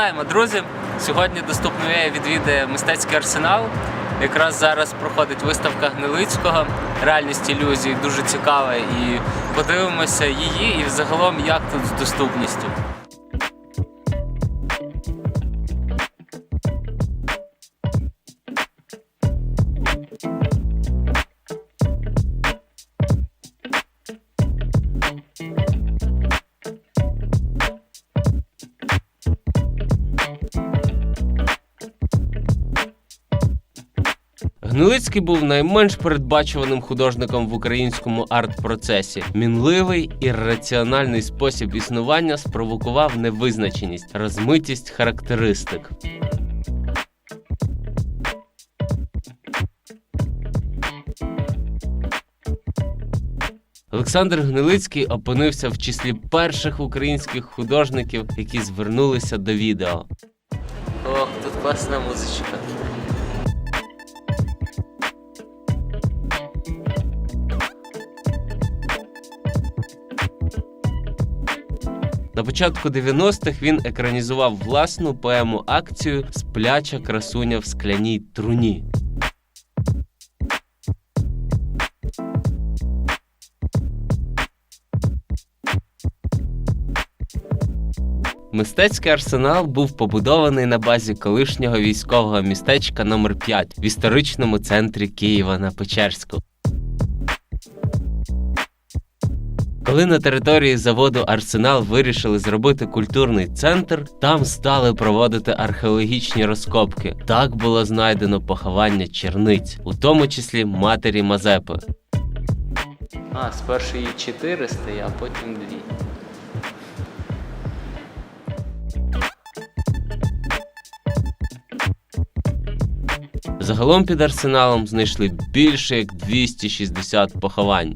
Вітаємо, друзі! Сьогодні доступно відвідає мистецький арсенал. Якраз зараз проходить виставка Гнилицького. Реальність ілюзій дуже цікава. І подивимося її і взагалом як тут з доступністю. Гнилицький був найменш передбачуваним художником в українському арт-процесі. Мінливий і раціональний спосіб існування спровокував невизначеність, розмитість характеристик. Олександр Гнилицький опинився в числі перших українських художників, які звернулися до відео. Ох, тут класна музичка. На початку 90-х він екранізував власну поему акцію Спляча красуня в скляній труні. Мистецький арсенал був побудований на базі колишнього військового містечка номер 5 в історичному центрі Києва на Печерську. Коли на території заводу Арсенал вирішили зробити культурний центр, там стали проводити археологічні розкопки. Так було знайдено поховання черниць, у тому числі матері Мазепи. А, спершу її 400, а потім дві. Загалом під арсеналом знайшли більше як 260 поховань.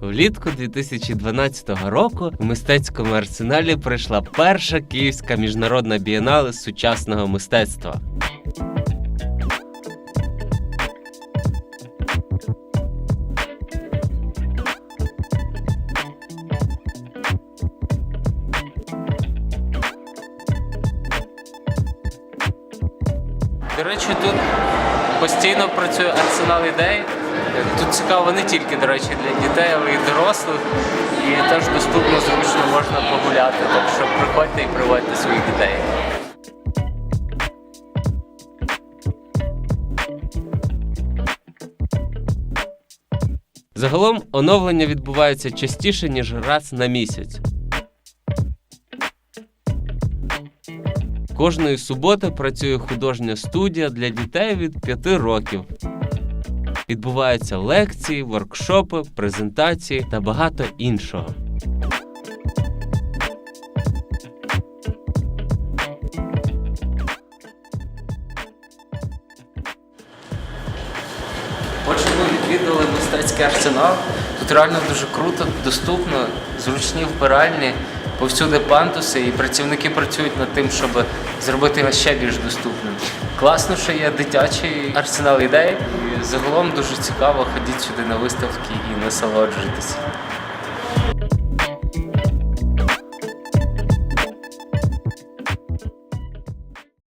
Влітку 2012 року в мистецькому арсеналі пройшла перша київська міжнародна бієнале сучасного мистецтва. До речі, тут постійно працює арсенал ідей. Тут цікаво не тільки, до речі, для дітей, але й дорослих. І теж доступно зручно можна погуляти. Так що приходьте і приводьте своїх дітей. Загалом оновлення відбувається частіше, ніж раз на місяць. Кожної суботи працює художня студія для дітей від 5 років. Відбуваються лекції, воркшопи, презентації та багато іншого. Отже, ми відвідали мистецький арсенал. Тут реально дуже круто, доступно, зручні вбиральні, повсюди пантуси, і працівники працюють над тим, щоб зробити його ще більш доступним. Класно, що є дитячий арсенал ідей. І загалом дуже цікаво ходіть сюди на виставки і насолоджуйтесь.